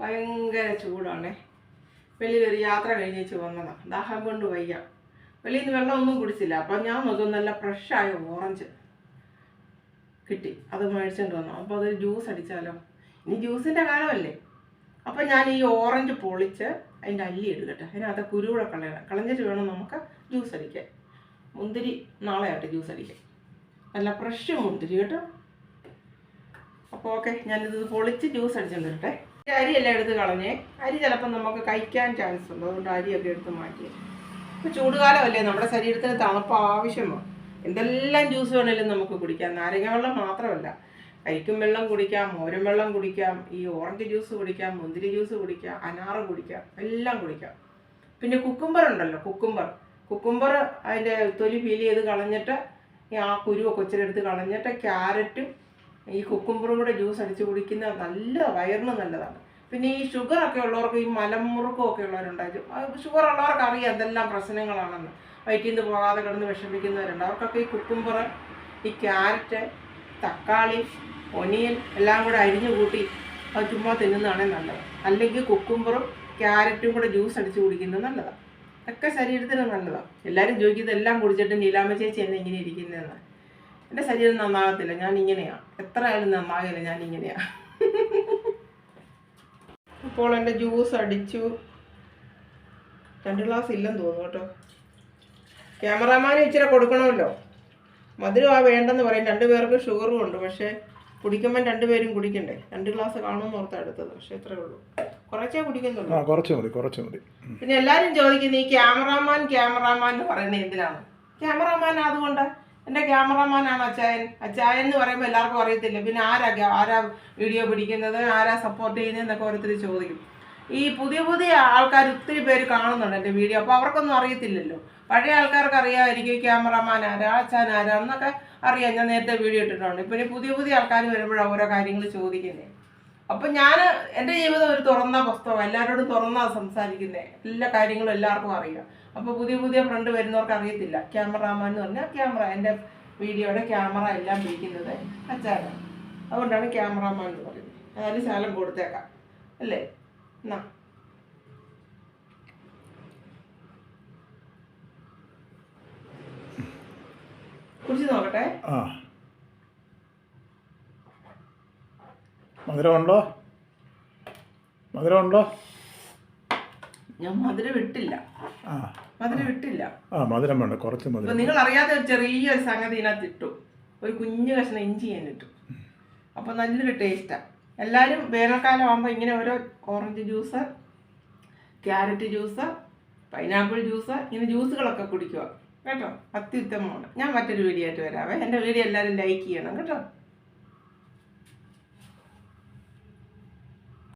ഭയങ്കര ചൂടാണേ. വലിയൊരു യാത്ര കഴിഞ്ഞേച്ച് വന്നതാണ് ദാഹം കൊണ്ട് വയ്യ. വലിയ നിന്ന് വെള്ളമൊന്നും കുടിച്ചില്ല. അപ്പം ഞാൻ നോക്കും നല്ല ഫ്രഷായ ഓറഞ്ച് കിട്ടി. അത് മേടിച്ചുകൊണ്ട് വന്നു. അപ്പോൾ അതൊരു ജ്യൂസ് അടിച്ചാലോ? ഇനി ജ്യൂസിന്റെ കാലമല്ലേ. അപ്പം ഞാൻ ഈ ഓറഞ്ച് പൊളിച്ച് അതിന്റെ അല്ലി എടുക്കട്ടെ. അതിനകത്ത് കുരുവിടെ കളയണം. കളഞ്ഞിട്ട് വേണം നമുക്ക് ജ്യൂസ് അടിക്കാൻ. മുന്തിരി നാളെ ആയിട്ട് ജ്യൂസ് അടിക്കാൻ. നല്ല ഫ്രഷ് മുന്തിരി കേട്ടോ. അപ്പോൾ ഓക്കെ ഞാനിത് പൊളിച്ച് ജ്യൂസ് അടിച്ചുകൊണ്ട് വരട്ടെ. ഈ അരിയെല്ലാം എടുത്ത് കളഞ്ഞേ. അരി ചിലപ്പോൾ നമുക്ക് കഴിക്കാൻ ചാൻസ് ഉണ്ട്. അതുകൊണ്ട് അരിയൊക്കെ എടുത്ത് മാറ്റി. ഇപ്പോൾ ചൂടുകാലമല്ലേ. നമ്മുടെ ശരീരത്തിന് തണുപ്പ് ആവശ്യമാണ്. എന്തെല്ലാം ജ്യൂസ് വേണേലും നമുക്ക് കുടിക്കാം. നാരങ്ങ വെള്ളം മാത്രമല്ല. കരിക്കും വെള്ളം കുടിക്കാം മോരും വെള്ളം കുടിക്കാം ഈ ഓറഞ്ച് ജ്യൂസ് കുടിക്കാം മുന്തിരി ജ്യൂസ് കുടിക്കാം അനാറ് കുടിക്കാം എല്ലാം കുടിക്കാം. പിന്നെ കുക്കുംബർ ഉണ്ടല്ലോ കുക്കുംബർ കുക്കുംബർ അതിന്റെ തൊലി പീൽ ചെയ്ത് കളഞ്ഞിട്ട് ആ കുരുവൊക്കെ ഒച്ചിലെടുത്ത് കളഞ്ഞിട്ട് ക്യാരറ്റും ഈ കുക്കുംബറും കൂടെ ജ്യൂസ് അടിച്ച് കുടിക്കുന്ന നല്ല വയറിന് നല്ലതാണ്. പിന്നെ ഈ ഷുഗർ ഒക്കെ ഉള്ളവർക്ക് ഈ മലമുറുക്കം ഒക്കെ ഉള്ളവരുണ്ടായിരിക്കും. ഷുഗർ ഉള്ളവർക്ക് അറിയാം എന്തെല്ലാം പ്രശ്നങ്ങളാണെന്ന്. വയറ്റിൽ നിന്ന് പോകാതെ കിടന്ന് വിഷമിക്കുന്നവരുണ്ട്. അവർക്കൊക്കെ ഈ കുക്കുംബർ ഈ ക്യാരറ്റ് തക്കാളി ഒനിയൻ എല്ലാം കൂടെ അരിഞ്ഞു കൂട്ടി അത് ചുമ്മാ തിന്നുന്നതാണ് നല്ലത്. അല്ലെങ്കിൽ കുക്കുംബറും ക്യാരറ്റും കൂടെ ജ്യൂസ് അടിച്ച് കുടിക്കുന്നത് നല്ലതാണ്. ഒക്കെ ശരീരത്തിന് നല്ലതാണ്. എല്ലാവരും ചോദിക്കുന്നത് എല്ലാം കുടിച്ചിട്ട് നീലാമ ചേച്ചി എന്നെ ഇങ്ങനെ ഇരിക്കുന്നതെന്ന്? എന്റെ ശരീരം നന്നാകത്തില്ല. ഞാൻ ഇങ്ങനെയാണ് എത്ര ആയാലും നന്നാകില്ല ഞാൻ ഇങ്ങനെയാണ് അപ്പോൾ എന്റെ ജ്യൂസ് അടിച്ചു. രണ്ട് ഗ്ലാസ് ഇല്ലെന്ന് തോന്നുന്നു കേട്ടോ. ക്യാമറാമാന് ഇച്ചിരി കൊടുക്കണമല്ലോ. മധുരം ആ വേണ്ടെന്ന് പറയും. രണ്ട് പേർക്ക് ഷുഗറും ഉണ്ട്. പക്ഷേ കുടിക്കുമ്പോൾ രണ്ടുപേരും കുടിക്കണ്ടേ? രണ്ട് ഗ്ലാസ് കാണുമെന്ന് ഓർത്താ എടുത്തത്. പക്ഷേ ഇത്രേ ഉള്ളൂ. കുറച്ചേ കുടിക്കുന്നുള്ളൂ ആ കുറച്ച് മതി കുറച്ച് മതി. പിന്നെ എല്ലാരും ചോദിക്കുന്നത് ഈ ക്യാമറാമാൻ ക്യാമറാമാൻ എന്ന് പറയുന്നത് എന്തിനാണ്? ക്യാമറാമാൻ അതുകൊണ്ട് എന്റെ ക്യാമറമാനാണ് അച്ചായൻ. അച്ചായൻ എന്ന് പറയുമ്പോൾ എല്ലാവർക്കും അറിയത്തില്ല. പിന്നെ ആരാ ആരാ വീഡിയോ പിടിക്കുന്നത്? ആരാ സപ്പോർട്ട് ചെയ്യുന്നതെന്നൊക്കെ ഓരോരുത്തർ ചോദിക്കും. ഈ പുതിയ പുതിയ ആൾക്കാർ ഒത്തിരി പേര് കാണുന്നുണ്ട് എന്റെ വീഡിയോ അപ്പോൾ അവർക്കൊന്നും അറിയത്തില്ലല്ലോ. പഴയ ആൾക്കാർക്ക് അറിയാമായിരിക്കും ക്യാമറമാൻ ആരാ അച്ഛൻ ആരാ എന്നൊക്കെ അറിയാം. ഞാൻ നേരത്തെ വീഡിയോ ഇട്ടിട്ടുണ്ട്. ഇപ്പം ഇനി പുതിയ പുതിയ ആൾക്കാർ വരുമ്പോഴാണ് ഓരോ കാര്യങ്ങൾ ചോദിക്കുന്നത് അപ്പം ഞാൻ എന്റെ ജീവിതം ഒരു തുറന്ന പുസ്തകം. എല്ലാവരോടും തുറന്നാ സംസാരിക്കുന്നത് എല്ലാ കാര്യങ്ങളും എല്ലാവർക്കും അറിയാം. അപ്പോൾ പുതിയ പുതിയ ഫ്രണ്ട് വരുന്നവർക്ക് അറിയത്തില്ല. ക്യാമറാമാൻ എന്ന് പറഞ്ഞാൽ ക്യാമറ എന്റെ വീഡിയോയുടെ ക്യാമറ എല്ലാം പിടിക്കുന്നത് അച്ഛനാണ് അതുകൊണ്ടാണ് ക്യാമറാമാൻ എന്ന് പറയുന്നത്. അതായത് ശാലം കൊടുത്തേക്കാം. അല്ലേ? എന്നാ. കുറിച്ച് നോക്കട്ടെ. മധുരമുണ്ടോ? മധുരമുണ്ടോ? ഞാൻ മധുരം ഇട്ടില്ല മധുരം ഇട്ടില്ല ആ മധുരം വേണ്ട കുറച്ച് മധുരം നിങ്ങൾ അറിയാത്ത ഒരു ചെറിയൊരു സംഗതി ഇതിനകത്ത് ഇട്ടു. ഒരു കുഞ്ഞു കഷ്ണം ഇഞ്ചി ഞാൻ ഇട്ടു. അപ്പൊ നല്ലൊരു ടേസ്റ്റാ എല്ലാവരും വേനൽക്കാലം ആകുമ്പോൾ ഇങ്ങനെ ഓരോ orange juice carrot juice pineapple juice ഇങ്ങനെ ജ്യൂസുകളൊക്കെ കുടിക്കുക. കേട്ടോ? അത്യുത്തമമാണ്. ഞാൻ മറ്റൊരു വീഡിയോ ആയിട്ട് വരാവേ. എന്റെ വീഡിയോ എല്ലാവരും ലൈക്ക് ചെയ്യണം. കേട്ടോ?